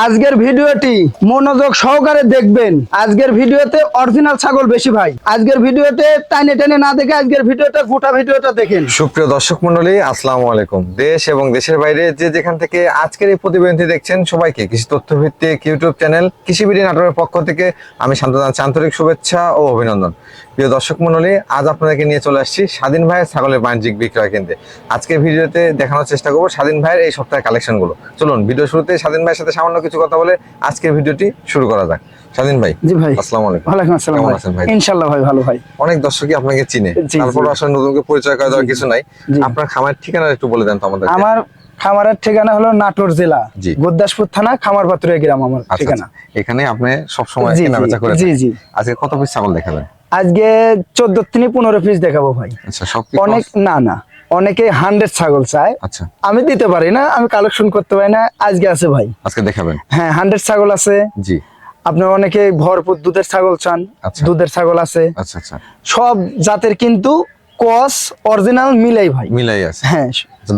আজকের ভিডিওটি মনোযোগ সহকারে দেখবেন। আজকের ভিডিওতে অরিজিনাল ছাগল বেশি ভাই। আজকের ভিডিওতে টানে টেনে না দেখে আজকের ভিডিওটা, গোটা ভিডিওটা দেখেন। সুপ্রিয় দর্শক মন্ডলী আসসালামু আলাইকুম। দেশ এবং দেশের বাইরে যে যেখান থেকে আজকের এই প্রতিবেদনটি দেখছেন, সবাইকে কৃষি তথ্য ভিত্তিক ইউটিউব চ্যানেল কৃষি বিডি নাটোরের পক্ষ থেকে আমি শান্ত জানাচ্ছি আন্তরিক শুভেচ্ছা ও অভিনন্দন। প্রিয় দর্শক মন্ডলী আজ আপনাদেরকে নিয়ে চলে আসছি স্বাধীন ভাইয়ের ছাগলের বাণিজ্যিক বিক্রয় কেন্দ্রে। আজকের ভিডিওতে দেখানোর চেষ্টা করব স্বাধীন ভাইয়ের এই সপ্তাহের কালেকশনগুলো চলুন ভিডিও শুরুতে স্বাধীন ভাইয়ের সাথে সামান্য কিছু কথা বলে আজকে ভিডিওটি শুরু করা যাক। স্বাধীন ভাই জি ভাই। আসসালামু আলাইকুম। ওয়ালাইকুম আসসালাম কেমন আছেন ভাই? ইনশাল্লাহ ভাই ভালো ভাই। অনেক দর্শকই আপনাকে চিনে। তারপর আসলে নতুনকে পরিচয় করে দেওয়ার কিছু নাই। আপনার খামার ঠিকানা একটু বলে দেন তো আমাদের আমার খামারের ঠিকানা হলো নাটোর জেলা জি। গুরদাসপুর থানা খামারপাত্রে গ্রাম আমার আচ্ছা, ঠিকানা। আচ্ছা। এখানে আপনি সব সময় জি, কেনা করে জি জি। আজকে কত পিস ছাগল দেখাবেন? আজকে চোদ্দ থেকে পনেরো পিস দেখাবো ভাই। আচ্ছা অনেক না না। অনেকে হান্ড্রেড ছাগল চায়। আচ্ছা। আমি দিতে পারি না আমি কালেকশন করতে পারি না আজকে আছে ভাই। আজকে দেখাবেন? হ্যাঁ হান্ড্রেড ছাগল আছে। জি। আপনার অনেকে ভরপুর দুধের ছাগল চান আচ্ছা। দুধের ছাগল আছে। আচ্ছা আচ্ছা। সব জাতের কিন্তু কস অরিজিনাল মিলাই ভাই। মিলাই আছে। হ্যাঁ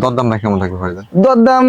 দরদামটা কেমন থাকবে দরদাম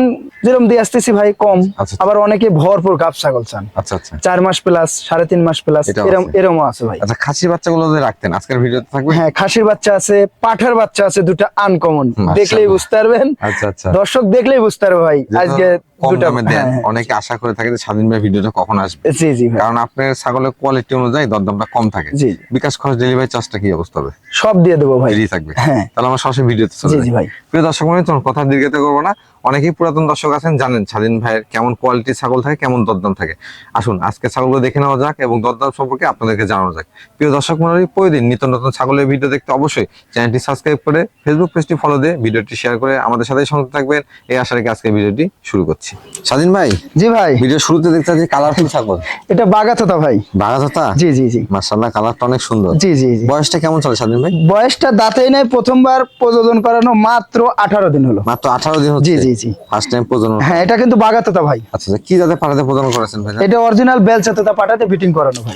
যেরকম দিয়ে আসতেছি ভাই কম। আচ্ছা। আবার অনেকে ভরপুর গাব ছাগল চান। আচ্ছা আচ্ছা। চার মাস প্লাস সাড়ে তিন মাস প্লাস এরম আছে। এরমও আছে ভাই। আচ্ছা খাসির বাচ্চাগুলো যদি রাখতেন আজকের ভিডিওতে থাকবে? হ্যাঁ খাসির বাচ্চা আছে পাঠার বাচ্চা আছে দুটো আনকমন দেখলেই বুঝতে পারবেন। আচ্ছা আচ্ছা। দর্শক দেখলেই বুঝতে পারবে ভাই আজকে কম দামে দেন। হ্যাঁ, হ্যাঁ। অনেকে আশা করে থাকে যে স্বাধীন ভাই ভিডিওটা কখন আসবে। জি জি কারণ আপনার ছাগলের কোয়ালিটি অনুযায়ী দরদামটা কম থাকে। জি বিকাশ খরচ ডেলিভারি চার্জটা কি অবস্থা হবে? সব দিয়ে দেবো ভাই। ফ্রি থাকবে। হ্যাঁ। তাহলে আমার সরাসরি ভিডিওতে চলে জি জি ভাই। প্রিয় দর্শক মনে কথা দীর্ঘতে করব না। অনেকেই পুরাতন দর্শক আছেন জানেন স্বাধীন ভাইয়ের কেমন কোয়ালিটির ছাগল থাকে কেমন দরদাম থাকে। আসুন আজকে ছাগলগুলো দেখে নেওয়া যাক এবং দরদাম সম্পর্কে আপনাদেরকে জানানো যাক। প্রিয় দর্শক মন্ডলী প্রতিদিন নিত্য নতুন ছাগলের ভিডিও দেখতে অবশ্যই চ্যানেলটি সাবস্ক্রাইব করে ফেসবুক পেজটি ফলো দিয়ে ভিডিওটি শেয়ার করে আমাদের সাথে সঙ্গে থাকবেন। এই আশা রেখে আজকে ভিডিওটি শুরু করছি। স্বাধীন ভাই জি ভাই। ভিডিও শুরুতে দেখতে পাচ্ছি কালারফুল ছাগল। এটা বাগাততা ভাই। বাঘাততা জি জি জি। মার্শাল্লাহ কালারটা অনেক সুন্দর। জি জি জি। বয়সটা কেমন চলে স্বাধীন ভাই? বয়সটা দাঁতেই নাই প্রথমবার প্রযোজন করানো মাত্র আঠারো দিন হলো। মাত্র আঠারো দিন জি, জি, ফার্স্ট টাইম প্রজনন হ্যাঁ এটা কিন্তু বাগাততা ভাই। আচ্ছা আচ্ছা, কি যাতে পাঠাতে প্রজনন করেছেন ভাই এটা অরিজিনাল বেলচাততা ফিটিং করানো ভাই।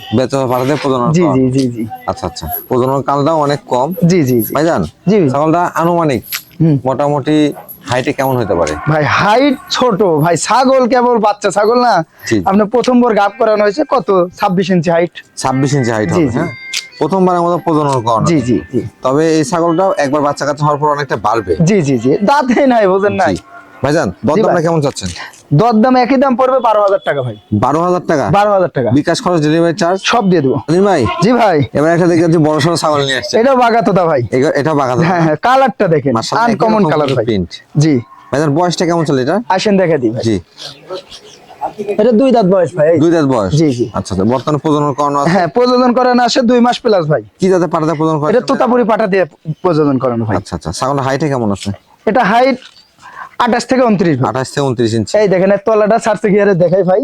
পাঠাতে প্রজনন জি জি জি জি। আচ্ছা আচ্ছা প্রজনন কালটাও অনেক কম। জি জি জি। ভাইজান জি। ছাগলটা আনুমানিক মোটামুটি হাইটে কেমন হতে পারে? ভাই হাইট ছোট। ভাই ছাগল কেবল বাচ্চা ছাগল না। জি। আপনার প্রথমবার গাপ করানো হয়েছে কত? ছাব্বিশ ইঞ্চি হাইট ছাব্বিশ ইঞ্চি হাইট হবে। হ্যাঁ? প্রথমবারের মতো প্রজনন করানো জি জি জি। তবে এই ছাগলটাও একবার বাচ্চা কাচ্চা হওয়ার পর অনেকটা বাড়বে। জি জি জি। দাঁতে নাই বোঝেন নাই। ভাইজান দরদামটা। কেমন চাচ্ছেন? দর দাম একই দাম পড়বে বারো হাজার টাকা ভাই। বারো হাজার টাকা? বারো হাজার টাকা। বিকাশ খরচ ডেলিভারি চার্জ সব দিয়ে দেবো। ভাই জি ভাই। এবার একটা দেখে বড় সড়ো ছাগল নিয়ে আসছে। এটাও বাগাততা ভাই। এটা হ্যাঁ হ্যাঁ কালারটা দেখেন। আনকমন কালার ভাই। জি। ভাইজান বয়সটা কেমন চলে এটা? আসেন দেখা দিই জি। এটা দুই দাঁত বয়স ভাই দুই দাঁত বয়স? জি, জি। আচ্ছা বর্তমানে প্রজনন করানো আছে? হ্যাঁ করানো আসে দুই মাস প্লাস ভাই। কি প্রজনন করে এটা তোতাপুরি পাঠা দিয়ে প্রযোজন করানো ভাই। আচ্ছা আচ্ছা ছাগলের হাইটে কেমন আছে? এটা হাইট আঠাশ থেকে উনত্রিশ। আঠাশ থেকে উনত্রিশ ইঞ্চি এই দেখেন তলাটা সারতে গিয়ে দেখাই ভাই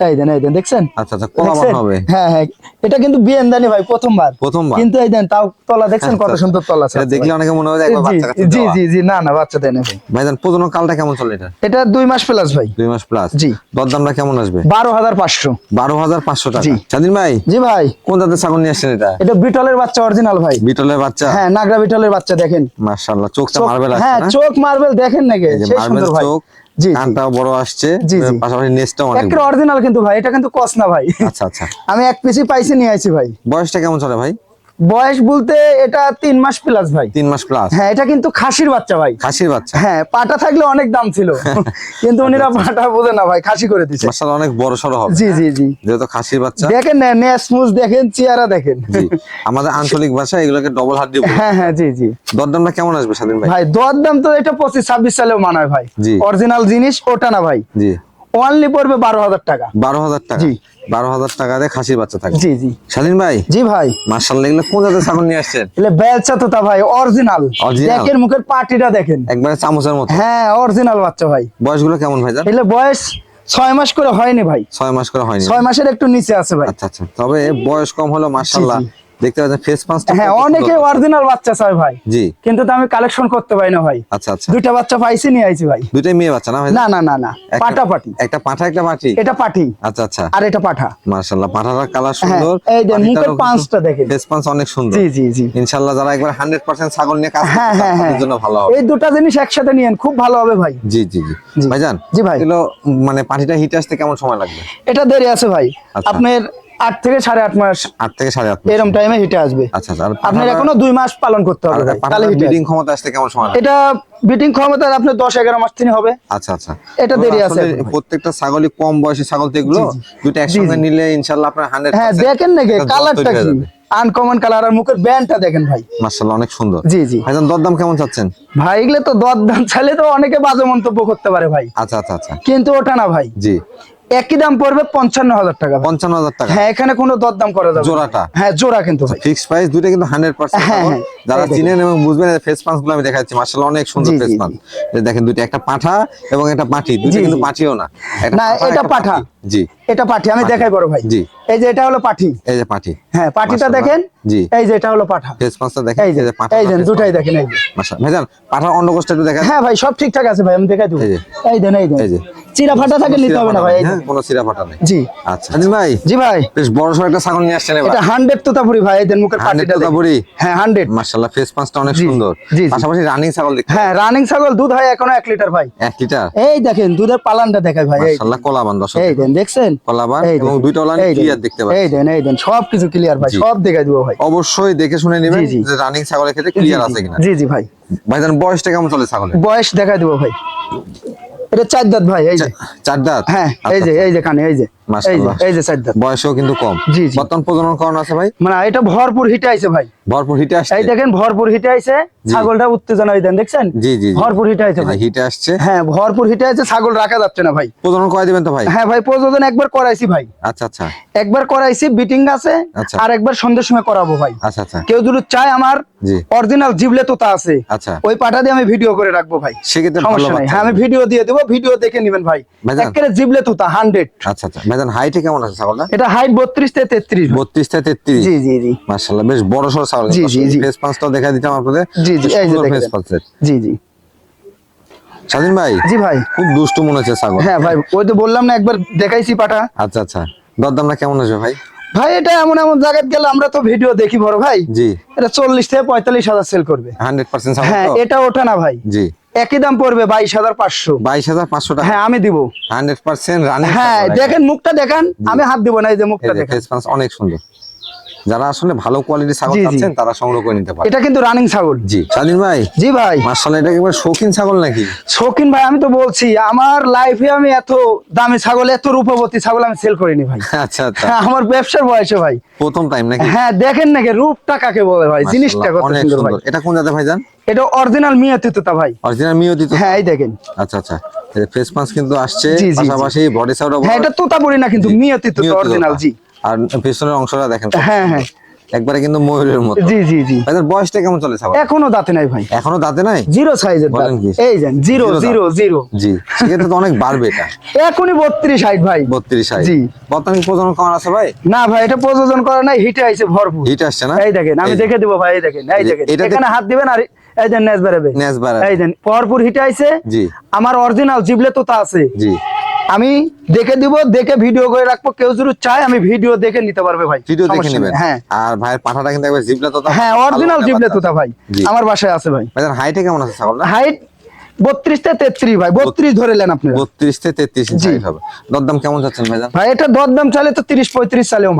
এই দেন এই দেন দেখছেন? আচ্ছা আচ্ছা কলা দেখছেন? হবে? হ্যাঁ হ্যাঁ এটা কিন্তু বিয়েন্দানি ভাই প্রথমবার। প্রথমবার? কিন্তু এই দেন তাও তলা দেখছেন কত আচ্ছা, সুন্দর তলা এটা দেখলে অনেকে মনে হয় একবার বাচ্চা কাচ্চা জি জি জি না না বাচ্চা দেয় না ভাই। ভাইজান প্রজনন কালটা কেমন চলে এটা? এটা দুই মাস প্লাস ভাই। দুই মাস প্লাস জি। দরদামটা কেমন আসবে? বারো হাজার পাঁচশো। বারো হাজার পাঁচশো টাকা। স্বাধীন ভাই? জি ভাই। কোন জাতের ছাগল নিয়ে আসছেন এটা? এটা বিটলের বাচ্চা অরিজিনাল ভাই। বিটলের বাচ্চা? হ্যাঁ নাগরা বিটলের বাচ্চা দেখেন। চোখটা চোখ- মার্বেল আছে হ্যাঁ চোখ মার্বেল দেখেন নাকি? সেই সুন্দর ভাই। জি কানটাও বড় আসছে। পাশাপাশি নেসটাও অনেক একটা অরিজিনাল কিন্তু ভাই এটা কিন্তু কস না ভাই। আচ্ছা আচ্ছা। আমি এক পিসি পাইছি নিয়ে আছি ভাই। বয়সটা কেমন চলে ভাই? বয়স বলতে এটা তিন মাস প্লাস ভাই। তিন মাস প্লাস হ্যাঁ এটা কিন্তু খাসির বাচ্চা ভাই। খাসির বাচ্চা? হ্যাঁ পাটা থাকলে অনেক দাম ছিল। কিন্তু উনিরা পাটা বোঝে না ভাই খাসি করে দিছে। মার্শাল্লাহ অনেক বড় সড়ো হবে। জি জি জি। যেহেতু খাসির বাচ্চা। দেখেন না নেসমুস দেখেন চেহারা দেখেন। জি। আমাদের আঞ্চলিক ভাষা এগুলোকে ডবল হাত দিয়ে হ্যাঁ হ্যাঁ জি জি। দরদামটা কেমন আসবে স্বাধীন ভাই? ভাই দর দাম তো এটা পঁচিশ ছাব্বিশ সালেও মানায় ভাই। অরিজিনাল জিনিস ওটা না ভাই। জি। অনলি পড়বে বারো হাজার টাকা। বারো হাজার টাকা? জি। বারো হাজার টাকা দিয়ে খাসির বাচ্চা থাকে জি জি। স্বাধীন ভাই? জি ভাই। মার্শাল্লাহ এগুলো কোন জাতের ছাগল নিয়ে আসছেন? এলে বেলচা তো তা ভাই অরিজিনাল? দেখেন মুখের পাটিটা দেখেন। একবারে চামচের মতো? হ্যাঁ অরিজিনাল বাচ্চা ভাই। বয়সগুলো কেমন ভাই জান বয়স ছয় মাস করে হয়নি ভাই। ছয় মাস করে হয়নি। ছয় মাসের একটু নিচে আছে ভাই। আচ্ছা আচ্ছা। তবে বয়স কম হলো মার্শাল্লাহ দেখতে পাচ্ছেন ফেস পাঁচ হ্যাঁ অনেকে অরিজিনাল বাচ্চা চায় ভাই। জি। কিন্তু আমি কালেকশন করতে পারি না ভাই। আচ্ছা আচ্ছা। দুইটা বাচ্চা পাইছি নিয়ে আইছি ভাই। দুইটাই মেয়ে বাচ্চা না ভাই? না না না না। পাটা পাটি একটা পাঠা একটা পাটি এটা পাটি আচ্ছা আচ্ছা। আর এটা পাঠা। মার্শাল্লাহ পাঠাটার কালার হ্যাঁ, সুন্দর। এই দেন, মুখের পাঁচটা দেখেন। ফেস পাঁচ অনেক সুন্দর। জি জি জি। ইনশাল্লাহ যারা একবার হান্ড্রেড পার্সেন্ট ছাগল নিয়ে কাজ হ্যাঁ করতে হ্যাঁ তাদের জন্য ভালো হবে। এই দুটা জিনিস একসাথে নিয়েন খুব ভালো হবে ভাই। জি জি জি। ভাইজান জি ভাই। এগুলো মানে পাটিটা হিট আসতে কেমন সময় লাগবে? এটা দেরি আছে ভাই। আচ্ছা। আপনার আট থেকে সাড়ে আট মাস আট থেকে সাড়ে আট। এরম টাইমে হিটে আসবে। আচ্ছা আচ্ছা আপনার এখনও দুই মাস পালন করতে হবে। তাহলে ব্রিডিং ক্ষমতা আসতে কেমন সময় এটা বিটিং ক্ষমতা আপনার দশ এগারো মাস তিনি হবে। আচ্ছা আচ্ছা। এটা দেরি আছে। প্রত্যেকটা ছাগলই কম বয়সী ছাগল তো এগুলো দুটো একসঙ্গে নিলে ইনশাল্লাহ আপনার হান্ড্রেড হ্যাঁ দেখেন নাকি কালারটা কি? আনকমন কালার আর মুখের ব্যান্ডটা দেখেন ভাই। মার্শাল্লাহ অনেক সুন্দর। জি জি। ভাইজান দরদাম কেমন চাচ্ছেন? ভাই এগুলো তো দর দাম চাইলে তো অনেকে বাজে মন্তব্য করতে পারে ভাই। আচ্ছা আচ্ছা আচ্ছা। কিন্তু ওটা না ভাই। জি। একই দাম পড়বে পঞ্চান্ন হাজার টাকা পঞ্চান্ন হাজার টাকা। হ্যাঁ এখানে কোনো দর দাম করা যাবে জোড়াটা? হ্যাঁ জোড়া কিন্তু ভাই। ফিক্সড প্রাইস দুইটা কিন্তু হান্ড্রেড পার্সেন্ট হ্যাঁ, হ্যাঁ, যারা চিনেন এবং বুঝবেন ফেস পাঁচগুলো আমি দেখাচ্ছি মার্শাল্লাহ অনেক সুন্দর ফেস পাঁচ দেখেন দুইটা একটা পাঠা এবং একটা পাঠি। দুইটা কিন্তু। পাঠিও না। না, এটা পাঠা। জি। এটা পাঠি আমি দেখাই বড় ভাই। জি। এই যে এটা হলো পাঠি। এই যে পাঠি। হ্যাঁ পাঠিটা দেখেন। জি। এই যে এটা হলো পাঠা। ফেস পাঁচটা দেখেন এই যে পাঠা এই যে দুটাই দেখেন এই যে। মাশা ভাইজান পাঠার অন্ডকোষটা একটু দেখেন। হ্যাঁ ভাই সব ঠিকঠাক আছে ভাই আমি দেখাই দেবো। এই যে। এই দেন এই দেন। এই যে। চিরা ফাটা থাকে নিতে হবে না ভাই এই হ্যাঁ দেন। কোনো সিরা ফাটা নেই। জি। আচ্ছা। আজিজ ভাই। জি ভাই। বেশ বড় একটা ছাগল নিয়ে আসছেন এবার। এটা হান্ড্রেড তোতাপুরি ভাই এই মুখের পাটিটা তোতাপুরি? হ্যাঁ হান্ড্রেড। মাশাআল্লাহ ফেস পাঁচটা অনেক সুন্দর। পাশাপাশি রানিং ছাগল দেখতে হ্যাঁ রানিং ছাগল দুধ হয় এখনও লিটার ভাই। লিটার এই দেখেন দুধের পালানটা দেখাই ভাই এই মাশাআল্লাহ কলাবান দর্শক। এই দেন দেখছেন? কলাবান এবং দুইটা ওলান ক্লিয়ার দেখতে এই পাচ্ছি দেন এই দেন সব ক্লিয়ার ভাই সব দেখাই দিব ভাই। অবশ্যই দেখে শুনে নেবেন। যে রানিং ছাগলের ক্ষেত্রে ক্লিয়ার আছে কিনা। জি জি ভাই। ভাইজান বয়সটা কেমন চলে ছাগলের? বয়স দেখাই দিব ভাই। এটা চার দাঁত ভাই এই যে। চার দাঁত? হ্যাঁ এই যে এই যে কানে এই যে। এই যে মাশাআল্লাহ। এই যে চার দাঁত বয়সও কিন্তু কম। জি, জি। বর্তমান প্রজনন করণ আছে ভাই? মানে এটা ভরপুর হিটে আইছে ভাই। ভরপুর হিটে আসছে। এই দেখেন ভরপুর হিটে আইছে। ছাগলটা উত্তেজনা দেন দেখছেন? জি জি জি। ভরপুর হিটে আইছে ভাই। হিটে আসছে। হ্যাঁ ভরপুর হিটে আইছে ছাগল রাখা যাচ্ছে না ভাই। প্রজনন করে দিবেন তো ভাই? হ্যাঁ ভাই প্রযোজন একবার করাইছি ভাই। আচ্ছা আচ্ছা। একবার করাইছি বিটিং আছে আচ্ছা। আর একবার সন্ধ্যের সময় করাবো ভাই। আচ্ছা আচ্ছা। কেউ যদি চায় আমার অরিজিনাল জিবলে তোতা আছে আচ্ছা। ওই পাটা দিয়ে আমি ভিডিও করে রাখব ভাই। সেক্ষেত্রে সমস্যা নাই। হ্যাঁ আমি ভিডিও দিয়ে দেবো ভিডিও দেখে নেবেন ভাই। একেবারে জিবলে তোতা হান্ড্রেড আচ্ছা আচ্ছা। ভাইজান হাইটে কেমন আছে ছাগলটা? এটা হাইট বত্রিশ থেকে তেত্রিশ। বত্রিশ থেকে তেত্রিশ? জি জি জি। বেশ বড় ছাগল জি, জি, জি। ফেস দেখা দিতাম আপনাদের। জি, জি, এই যে ফেস জি জি। স্বাধীন ভাই জি ভাই। খুব দুষ্টু মনে হচ্ছে ছাগল। হ্যাঁ ভাই ওই তো বললাম না একবার দেখাইছি পাটা। আচ্ছা আচ্ছা। দরদামটা কেমন আছে ভাই? ভাই এটা এমন এমন জায়গায় গেলে আমরা তো ভিডিও দেখি বড় ভাই। জি। এটা চল্লিশ থেকে পঁয়তাল্লিশ হাজার সেল করবে। হান্ড্রেড পার্সেন্ট হ্যাঁ এটা ওঠে না ভাই। জি। একই দাম পড়বে বাইশ হাজার পাঁচশো। বাইশ হাজার পাঁচশো টাকা। হ্যাঁ আমি দিব। হান্ড্রেড পার্সেন্ট রানিং হ্যাঁ দেখেন মুখটা দেখান আমি হাত দিব না এই যে মুখটা দেখেন। অনেক সুন্দর। যারা আসলে ভালো কোয়ালিটির ছাগল। চাচ্ছেন তারা সংগ্রহ করে নিতে পারে। এটা কিন্তু রানিং ছাগল। জি স্বাধীন ভাই। জি ভাই। মার্শাল্লাহ এটা একেবারে শৌখিন ছাগল নাকি? শৌখিন ভাই আমি তো বলছি আমার লাইফে আমি এত দামি ছাগল এত রূপবতী ছাগল আমি সেল করিনি ভাই। আচ্ছা আচ্ছা। হ্যাঁ, আমার ব্যবসার বয়সে ভাই। প্রথম টাইম নাকি? হ্যাঁ দেখেন নাকি রূপটা কাকে বলে ভাই? জিনিসটা মাশাআল্লাহ, কত সুন্দর ভাই। এটা কোন জাতে ভাইজান এটা অরিজিনাল মিয়াতি তোতা ভাই। অরিজিনাল দিত হ্যাঁ এই দেখেন। আচ্ছা আচ্ছা। ফেস পাঁচ কিন্তু আসছে। পাশাপাশি বডি সাউন্ড হ্যাঁ এটা তোতাপুরি না কিন্তু মিয়াতি তোতা অরিজিনাল জি। আর পেছনের অংশটা দেখেন হ্যাঁ হ্যাঁ। একবারে কিন্তু ময়ূরের মতো। জি জি জি। ভাইজান বয়সটা কেমন চলে ছাগল এখনও দাঁতে নাই ভাই। এখনও দাঁতে নাই? জিরো সাইজের দাঁত। এই যান জিরো জিরো জিরো জি সেক্ষেত্রে তো অনেক বাড়বে এটা। এখনই বত্রিশ হাইট ভাই। বত্রিশ হাই জি। বর্তমানে প্রজনন করা আছে ভাই? না ভাই এটা প্রযোজন করে নাই হিটে আইছে ভরপুর। হিট আসছে না? এই দেখেন আমি দেখে দিব ভাই এই দেখেন এই দেখেন। এখানে হাত দিবেন আর এই দেন নেজ বেরোবে নেজ বাড়াবে। এই দেন ভরপুর হিটে আইছে। জি। আমার অরিজিনাল জিবলে তোতা আছে। জি। আমি দেখে দিব দেখে ভিডিও করে রাখব। কেউ যদি চায় আমি ভিডিও দেখে নিতে পারবে ভাই। ভিডিও দেখে নেবেন। হ্যাঁ। আর ভাই পাঠাটা কিন্তু একবার জিবলা তো হ্যাঁ অরিজিনাল জিবলে তোতা ভাই। আমার বাসায় আছে ভাই। ভাই হাইটে কেমন আছে ছাগলটা? হাইট বত্রিশ থেকে তেত্রিশ ভাই বত্রিশ ধরেলেন আপনি। বত্রিশ থেকে তেত্রিশ জি। হবে। দরদাম কেমন ভাইজান? ভাই এটা দরদাম চালে তো তিরিশ পঁয়ত্রিশ চালেও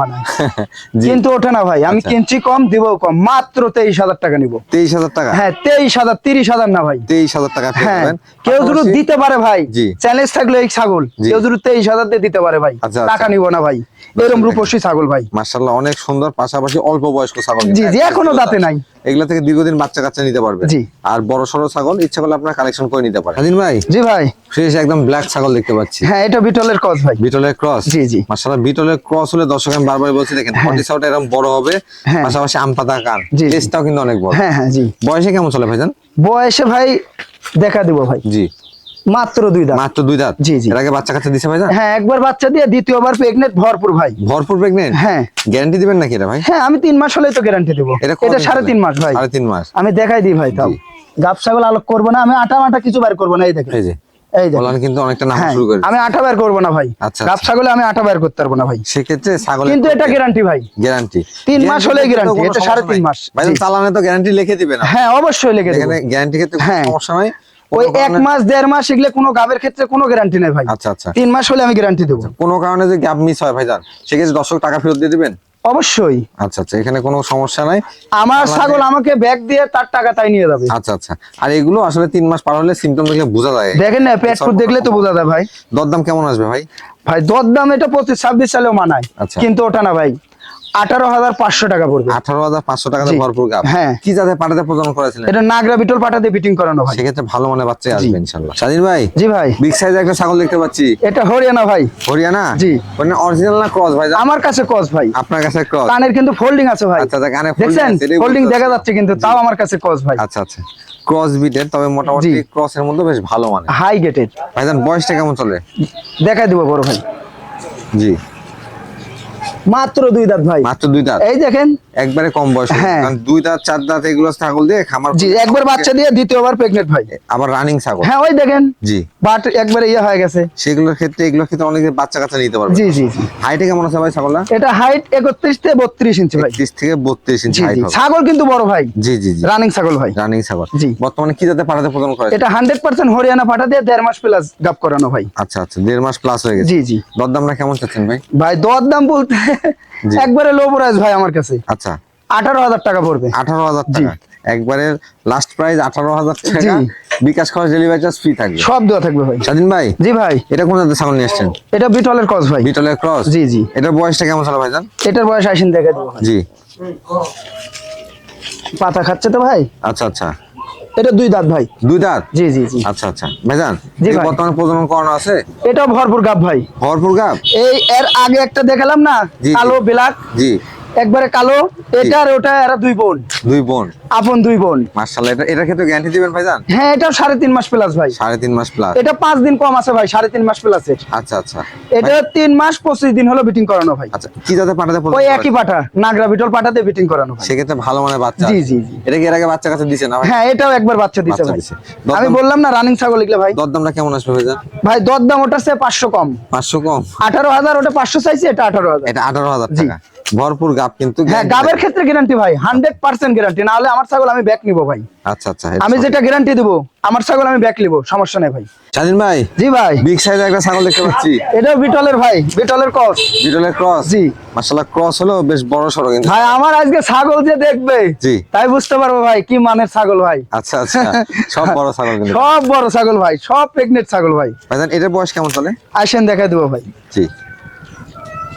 কিন্তু ওঠে না ভাই আমি আচ্ছা। কিনছি কম দিব কম মাত্র তেইশ হাজার টাকা নিব। তেইশ হাজার টাকা? হ্যাঁ তেইশ হাজার তিরিশ হাজার না ভাই। তেইশ হাজার টাকা হ্যাঁ কেউ যদি দিতে পারে ভাই চ্যালেঞ্জ থাকলে এই ছাগল। কেউ যদি তেইশ হাজার দিয়ে দিতে পারে ভাই আচ্ছা, টাকা আচ্ছা। নিব না ভাই। এরকম রূপসী ছাগল ভাই। মার্শাল্লাহ অনেক সুন্দর পাশাপাশি অল্প বয়স্ক ছাগল। জি, জি, এখনও দাঁতে নাই। এগুলা থেকে দীর্ঘদিন বাচ্চা কাচ্চা নিতে পারবে। জি। আর বড় সড়ো ছাগল ইচ্ছা করলে আপনারা কালেকশন করে নিতে পারেন। স্বাধীন ভাই? জি ভাই। শেষ একদম ব্ল্যাক ছাগল দেখতে পাচ্ছি। হ্যাঁ এটা বিটলের ক্রস ভাই। বিটলের ক্রস জি, জি। মার্শাল্লাহ বিটলের ক্রস হলে দর্শক আমি বারবার বলছি দেখেন বডি সাউটা এরকম বড় হবে হ্যাঁ। পাশাপাশি আম পাতা কান জি। টেস্টটাও কিন্তু অনেক বড়। হ্যাঁ হ্যাঁ জি। বয়সে কেমন চলে ভাইজান? বয়সে ভাই দেখা দিব ভাই। জি। মাত্র দুই দাঁত। মাত্র দুই দাঁত? জি, জি। এর আগে বাচ্চা কাচ্চা দিছে ভাইজান? হ্যাঁ একবার বাচ্চা দিয়ে দ্বিতীয়বার প্রেগনেন্ট ভরপুর ভাই। ভরপুর প্রেগনেন্ট হ্যাঁ। গ্যারান্টি দিবেন নাকি এটা ভাই? হ্যাঁ আমি তিন মাস হলেই তো গ্যারান্টি দেবো। এটা সাড়ে তিন মাস ভাই। সাড়ে তিন মাস। আমি দেখাই দিই ভাই তাও। গাব ছাগল আলোক করব না আমি আটা মাটা কিছু বার করব না এই দেখেন। এই যে। এই দেখেন। কিন্তু অনেকটা নাম হ্যাঁ শুরু করে। আমি আটা বার করব না ভাই। আচ্ছা, গাব আচ্ছা। ছাগলে আমি আটা বার করতে পারব না ভাই। সেক্ষেত্রে ছাগল কিন্তু এটা গ্যারান্টি ভাই। গ্যারান্টি তিন মাস হলেই guarantee, এটা সাড়ে তিন মাস। ভাই চালানে তো গ্যারান্টি লিখে দিবে না। হ্যাঁ অবশ্যই লেগে দেবো। গ্যারান্টি ক্ষেত্রে হ্যাঁ। সমস্যা নাই। ওই এক মাস দেড় মাস এগুলো কোনো গাবের ক্ষেত্রে কোনো গ্যারান্টি নেই ভাই। আচ্ছা আচ্ছা। তিন মাস হলে আমি গ্যারান্টি দেবো। কোনো কারণে যদি গ্যাপ মিস হয় ভাইজান সেক্ষেত্রে দর্শক টাকা ফেরত দিয়ে দিবেন? অবশ্যই। আচ্ছা আচ্ছা এখানে কোনো সমস্যা নাই। আমার ছাগল আমাকে ব্যাগ দিয়ে তার টাকা তাই নিয়ে যাবে। আচ্ছা আচ্ছা। আর এগুলো আসলে তিন মাস পার হলে সিমটম দেখলে বোঝা যায়। দেখেন না পেট ফুট দেখলে তো বোঝা যায় ভাই। দরদাম কেমন আসবে ভাই? ভাই দর দাম এটা পঁচিশ ছাব্বিশ সালেও মানায়। আচ্ছা। কিন্তু ওটা না ভাই। আঠারো হাজার পাঁচশো টাকা পড়বে। আঠারো হাজার পাঁচশো টাকাতে জি। ভরপুর হ্যাঁ। কি করেছিলেন? এটা নাগরা বিটল পাঠাতে ফিটিং করানো ভাই সেক্ষেত্রে ভালো মানে বাচ্চা আসবে ইনশাল্লাহ স্বাধীন ভাই? জি ভাই। বিগ সাইজের একটা ছাগল দেখতে পাচ্ছি। এটা হরিয়ানা ভাই। হরিয়ানা? জি। মানে অরিজিনাল না ক্রস ভাই? আমার কাছে কস ভাই। আপনার কাছে ক্রস কানের কিন্তু ফোল্ডিং আছে ভাই। আচ্ছা আচ্ছা কানে দেখছেন? ফোল্ডিং দেখা যাচ্ছে কিন্তু তাও আমার কাছে কস ভাই। আচ্ছা আচ্ছা। ক্রস বিটের তবে মোটামুটি ক্রস এর মধ্যে বেশ ভালো মানে হাই গেটেড ভাইজান বয়সটা কেমন চলে? দেখাই দিব বড় ভাই। জি। মাত্র দুই দাঁত ভাই। মাত্র দুই দাঁত? এই দেখেন। একবারে কম বয়স হ্যাঁ। দুই দাঁত চার দাঁত এগুলো ছাগল দিয়ে খামার জি একবার বাচ্চা দিয়ে দ্বিতীয়বার প্রেগনেন্ট ভাই। আবার রানিং ছাগল। হ্যাঁ ওই দেখেন। জি। বাট একবারে ইয়ে হয়ে গেছে। সেগুলোর ক্ষেত্রে এগুলোর ক্ষেত্রে অনেকে বাচ্চা কাচ্চা নিতে পারবে জি জি হাইটে কেমন আছে ভাই ছাগলটা? এটা হাইট একত্রিশ থেকে বত্রিশ ইঞ্চি ভাই। থেকে বত্রিশ ইঞ্চি হাইট ছাগল কিন্তু বড় ভাই। জি জি জি। রানিং ছাগল ভাই। রানিং ছাগল। জি। বর্তমানে কি যাতে পাঠাতে প্রদান করে এটা হান্ড্রেড পার্সেন্ট হরিয়ানা পাঠা দিয়ে দেড় মাস প্লাস গাপ করানো ভাই। আচ্ছা আচ্ছা। দেড় মাস প্লাস হয়ে গেছে। জি জি। দরদামটা কেমন চাচ্ছেন ভাই? ভাই দরদাম বলতে। একবারে লো প্রাইস ভাই আমার কাছে। আচ্ছা। আঠারো হাজার টাকা পড়বে। আঠারো হাজার টাকা। একবারে লাস্ট প্রাইস আঠারো হাজার টাকা। বিকাশ খরচ ডেলিভারি চার্জ ফ্রি থাকবে। সব দেওয়া থাকবে ভাই। স্বাধীন ভাই? জি ভাই। এটা কোন জাতের ছাগল নিয়ে এসছেন এটা বিটলের কস ভাই। বিটলের ক্রস জি জি। এটার বয়সটা কেমন ছিল ভাইজান? এটার বয়স আইসিন দেখা দেবো জি। পাতা খাচ্ছে তো ভাই। আচ্ছা আচ্ছা। এটা দুই দাঁত ভাই। দুই দাঁত? জি জি জি। আচ্ছা আচ্ছা। ভাইজান বর্তমান প্রজনন করানো আছে? এটাও ভরপুর গাপ ভাই। ভরপুর গাপ এই এর আগে একটা দেখালাম না। কালো ব্ল্যাক। জি। একবারে কালো এটা আর ওটা এরা দুই বোন। দুই বোন। আপন দুই বোন। মার্শাল্লাহ এটা এটার ক্ষেত্রে গ্যারান্টি দিবেন ভাইজান? হ্যাঁ এটাও সাড়ে তিন মাস প্লাস ভাই। সাড়ে তিন মাস প্লাস এটা পাঁচ দিন কম আছে ভাই সাড়ে তিন মাস প্লাস এর। আচ্ছা আচ্ছা। এটা তিন মাস পঁচিশ দিন হলো বিটিং করানো ভাই। আচ্ছা কি যাতে পাঠাতে প্রদান ওই একই পাঠা নাগরা বিটল পাঠাতে বিটিং করানো ভাই। সেক্ষেত্রে ভালো মানে বাচ্চা। জি, জি, জি। এটা কি এর আগে বাচ্চা কাছে দিছে না ভাই? হ্যাঁ এটাও একবার বাচ্চা দিছে ভাই। আমি বললাম না রানিং ছাগল এগুলো ভাই। দরদামটা কেমন আসবে ভাইজান? ভাই দর দাম ওটার চেয়ে পাঁচশো কম। পাঁচশো কম? আঠারো হাজার ওটা পাঁচশো চাইছে এটা আঠারো হাজার। এটা আঠারো হাজার জি। টাকা। ভরপুর গাপ কিন্তু হ্যাঁ গাবের ক্ষেত্রে গ্যারান্টি ভাই হান্ড্রেড পার্সেন্ট গ্যারান্টি না হলে আমার ছাগল আমি ব্যাক নিবো ভাই। আচ্ছা আচ্ছা আমি যেটা গ্যারান্টি দেবো আমার ছাগল আমি ব্যাক নিবো সমস্যা নেই ভাই। স্বাধীন ভাই জি ভাই। বিগ সাইজের একটা ছাগল দেখতে পাচ্ছি। এটাও বিটলের ভাই বিটলের কস বিটলের ক্রস জি। মার্শাল্লাহ ক্রস হলো বেশ বড় সড়ো কিন্তু। ভাই আমার আজকে ছাগল যে দেখবে জি। তাই বুঝতে পারব ভাই কি মানের ছাগল ভাই। আচ্ছা আচ্ছা সব বড় ছাগল কিন্তু। সব বড় ছাগল ভাই সব প্রেগনেন্ট ছাগল ভাই। ভাইজান এটার বয়স কেমন চলে আসেন দেখাই দেবো ভাই। জি।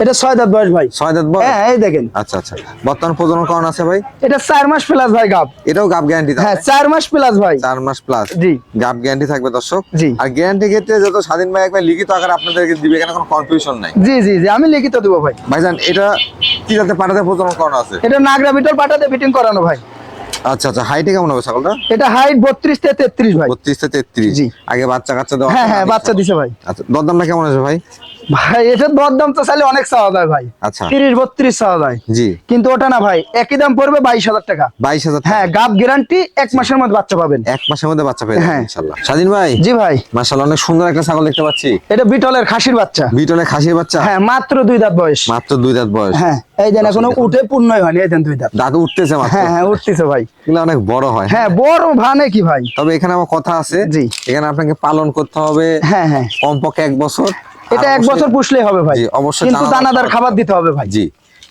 এটা ছয় দাঁত বয়স ভাই। ছয় দাঁত বয়স? হ্যাঁ এই দেখেন। আচ্ছা আচ্ছা। বর্তমান প্রজনন করান আছে ভাই? এটা চার মাস প্লাস ভাই গাব এটাও গাপ গ্যারান্টি হ্যাঁ চার মাস প্লাস ভাই। চার মাস প্লাস জি। গাপ গ্যারান্টি থাকবে দর্শক? জি। আর গ্যারান্টি ক্ষেত্রে যত স্বাধীন ভাই একবার লিখিত আকারে আপনাদেরকে দিবে এখানে কোনো কনফিউশন নাই। জি জি জি আমি লিখিত দেবো ভাই। ভাইজান এটা কি যাতে পাঠাতে প্রজনন করানো আছে? এটা নাগরা বিটল পাঠাতে ফিটিং করানো ভাই। আচ্ছা আচ্ছা হাইটে কেমন হবে ছাগলটা? এটা হাইট বত্রিশ থেকে তেত্রিশ ভাই। বত্রিশ থেকে তেত্রিশ। জি। আগে বাচ্চা কাচ্চা দেওয়া হ্যাঁ হ্যাঁ বাচ্চা দিছে ভাই। আচ্ছা দরদামটা কেমন আছে ভাই? ভাই এটার দর দাম তো চাইলে অনেক চাওয়া যায় ভাই। আচ্ছা। তিরিশ বত্রিশ চাওয়া যায়। জি। কিন্তু ওটা না ভাই একই দাম পড়বে বাইশ হাজার টাকা। বাইশ হাজার হ্যাঁ গাব গ্যারান্টি এক মাসের মধ্যে বাচ্চা পাবেন। এক মাসের মধ্যে বাচ্চা পেয়ে যাবেন হ্যাঁ। ইনশাল্লাহ স্বাধীন ভাই? জি ভাই। মাশাআল্লাহ অনেক সুন্দর একটা ছাগল দেখতে পাচ্ছি। এটা বিটলের খাসির বাচ্চা। বিটলে খাসির বাচ্চা? হ্যাঁ মাত্র দুই দাঁত বয়স। মাত্র দুই দাঁত বয়স। হ্যাঁ এই দেন এখনও উঠে পূর্ণই হয়নি এই দেন দুই দাঁত। দাঁত উঠতেছে মাত্র। হ্যাঁ হ্যাঁ উঠতেছে ভাই। এগুলো অনেক বড় হয়। হ্যাঁ বড় ভানে কি ভাই? তবে এখানে আমার কথা আছে। জি। এখানে আপনাকে পালন করতে হবে। হ্যাঁ হ্যাঁ। কমপক্ষে এক বছর। এটা এক বছর পুষলেই হবে ভাই। অবশ্যই কিন্তু দানাদার খাবার দিতে হবে ভাই। জি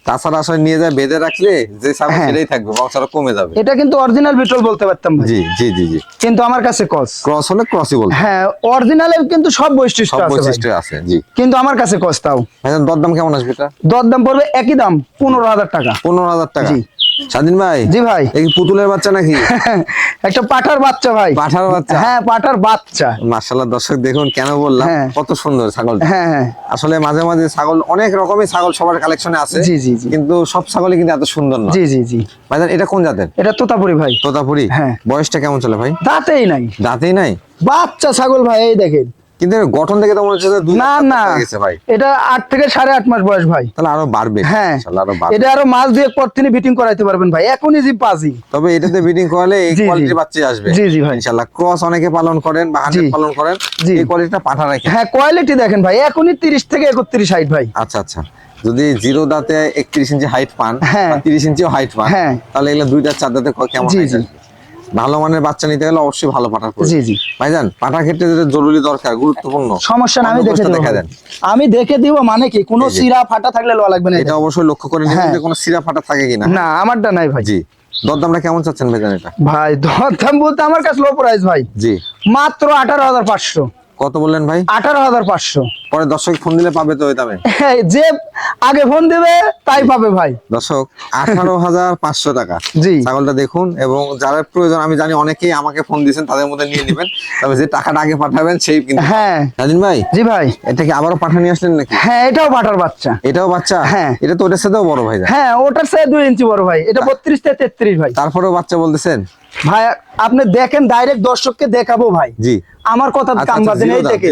তাছাড়া আসলে নিয়ে যায় বেঁধে রাখলে যে ছাগল হ্যাঁ। সেটাই থাকবে বংশটা কমে যাবে। এটা কিন্তু অরিজিনাল বিটল বলতে পারতাম ভাই। জি জি জি জি। কিন্তু আমার কাছে কস ক্রস হলে ক্রসই বলতে হ্যাঁ অরিজিনালের কিন্তু সব বৈশিষ্ট্য সব আছে ভাই। বৈশিষ্ট্য আছে জি। কিন্তু আমার কাছে কস তাও। দরদাম কেমন আসবে এটা? দর দাম পড়বে একই দাম পনেরো হাজার টাকা। পনেরো হাজার টাকা। জি। স্বাধীন ভাই? জি ভাই। এই পুতুলের বাচ্চা নাকি? একটা পাঠার বাচ্চা ভাই। পাঠার বাচ্চা? হ্যাঁ পাঠার বাচ্চা। মার্শাল্লাহ দর্শক দেখুন কেন বললাম? হ্যাঁ। কত সুন্দর ছাগল। হ্যাঁ হ্যাঁ। আসলে মাঝে মাঝে ছাগল অনেক রকমের ছাগল সবার কালেকশনে আছে জি, জি, জি। কিন্তু সব ছাগলই কিন্তু এত সুন্দর না জি জি জি। ভাইজান এটা কোন জাতের? এটা তোতাপুরি ভাই। তোতাপুরি? হ্যাঁ। বয়সটা কেমন চলে ভাই? দাঁতেই নাই। দাঁতেই নাই? বাচ্চা ছাগল ভাই এই দেখেন। কিন্তু গঠন তো মনে হচ্ছে না না। এটা আট থেকে সাড়ে আট মাস বয়স ভাই। তাহলে আরও বাড়বে। হ্যাঁ। এটা আরও মাস দিয়ে পর তিনি ফিটিং করাইতে পারবেন ভাই। এখনই জি পাজি। তবে এটাতে ব্রিডিং করালে এই। কোয়ালিটির বাচ্চা আসবে। জি, জি ভাই। ইনশাআল্লাহ ক্রস অনেকে পালন করেন বা হান্ড্রেড পালন করেন এই কোয়ালিটিটা পাঠা হ্যাঁ কোয়ালিটি দেখেন ভাই। এখনই তিরিশ থেকে একত্রিশ হাইট ভাই। আচ্ছা আচ্ছা। যদি জিরো দাঁতে একত্রিশ ইঞ্চি হাইট পান হ্যাঁ। তিরিশ ইঞ্চিও হাইট পান হ্যাঁ। তাহলে এগুলো দুইটা চার দাঁতে কেমন ভালো মানের বাচ্চা নিতে গেলে অবশ্যই ভালো পাঠা জি জি। ভাইজান পাঠা ক্ষেত্রে যেটা জরুরি দরকার গুরুত্বপূর্ণ সমস্যা না আমি দেখে দেখা দেন আমি দেখে দিব মানে কি কোনো সিরা ফাটা থাকলে লওয়া লাগবে না এটা অবশ্যই লক্ষ্য করে নেবেন। যে কোনো সিরা ফাটা থাকে কিনা। না আমারটা নাই ভাই। জি। দরদামটা কেমন চাচ্ছেন ভাইজান এটা? ভাই দরদাম বলতে আমার কাছে লো প্রাইস ভাই। জি। মাত্র আঠারো হাজার পাঁচশো। কত বললেন ভাই? আঠারো হাজার পাঁচশো। পরে দর্শক ফোন দিলে পাবে তো ওই দামে যে আগে ফোন দিবে তাই পাবে ভাই। দর্শক আঠারো হাজার পাঁচশো টাকা। জি। ছাগলটা দেখুন এবং যারা প্রয়োজন আমি জানি অনেকেই আমাকে ফোন দিয়েছেন তাদের মধ্যে নিয়ে নেবেন। তবে যে টাকাটা আগে পাঠাবেন সেই কিন্তু। হ্যাঁ। জানিন ভাই জি ভাই। এটা কি আবারও পাঠা নিয়ে আসলেন নাকি? হ্যাঁ এটাও পাঠার বাচ্চা। এটাও বাচ্চা? হ্যাঁ। এটা তো ওটার সাথেও বড় ভাই। হ্যাঁ ওটার সাথে দুই ইঞ্চি বড় ভাই। এটা বত্রিশ থেকে তেত্রিশ ভাই। তারপরেও বাচ্চা বলতেছেন? ভাই আপনি দেখেন ডাইরেক্ট দর্শককে দেখাবো ভাই। জি। আমার কথা আচ্ছা, কাম আচ্ছা, বাজেন এই দেখেন।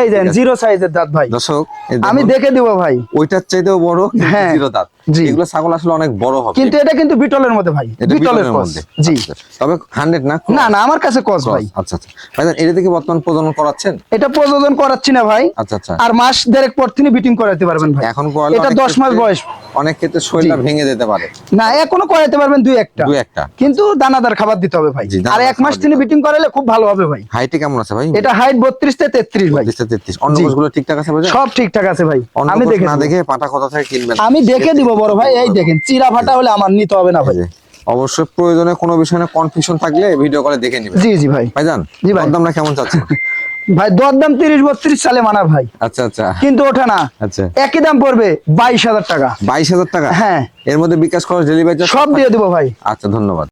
এই দেন জিরো সাইজের দাঁত ভাই। দর্শক আমি দেখে দিব ভাই। ওইটার চাইতেও বড় হ্যাঁ, জিরো দাঁত। জি। এগুলো ছাগল আসলে অনেক বড় হবে। কিন্তু এটা কিন্তু বিটলের মধ্যে ভাই বিটলের মধ্যে। জি। আচ্ছা, তবে হান্ড্রেড না? না না আমার কাছে কস ভাই। আচ্ছা আচ্ছা। ভাইজান এটা থেকে বর্তমান প্রজনন করাচ্ছেন? এটা প্রজনন করাচ্ছি না ভাই। আচ্ছা আচ্ছা। আর মাস দেড়েক পর তিনি বিটিং করাতে পারবেন ভাই। এখন করালে এটা অনেক দশ মাস বয়স। অনেক ক্ষেত্রে শরীরটা ভেঙে যেতে পারে। না এখনও করাতে পারবেন দুই একটা। দুই একটা। কিন্তু দানাদার খাবার দিতে হবে ভাই। আর এক মাস তিনি বিটিং করালে খুব ভালো হবে ভাই। হাইটে কেমন আছে ভাই? এটা হাইট বত্রিশ থেকে তেত্রিশ ভাই। তেত্রিশ তেত্রিশ। অন্য জি। ঠিকঠাক আছে ভাই? সব ঠিকঠাক আছে ভাই। আমি দেখে না দেখে পাটা কথা থেকে কিনবেন? আমি দেখে দিব বড় ভাই এই দেখেন চিরা ফাটা হলে আমার নিতে হবে না ভাই। অবশ্যই প্রয়োজনে কোনো বিষয়ে কনফিউশন থাকলে ভিডিও কলে দেখে নিবেন। জি জি ভাই। ভাইজান জি ভাই। দামটা কেমন চাচ্ছেন? ভাই দর দাম তিরিশ বত্রিশ সালে মানা ভাই। আচ্ছা আচ্ছা। কিন্তু ওঠে না। আচ্ছা। একই দাম পড়বে বাইশ হাজার টাকা। বাইশ হাজার টাকা? হ্যাঁ। এর মধ্যে বিকাশ খরচ ডেলিভারি সব দিয়ে দিব ভাই। আচ্ছা ধন্যবাদ।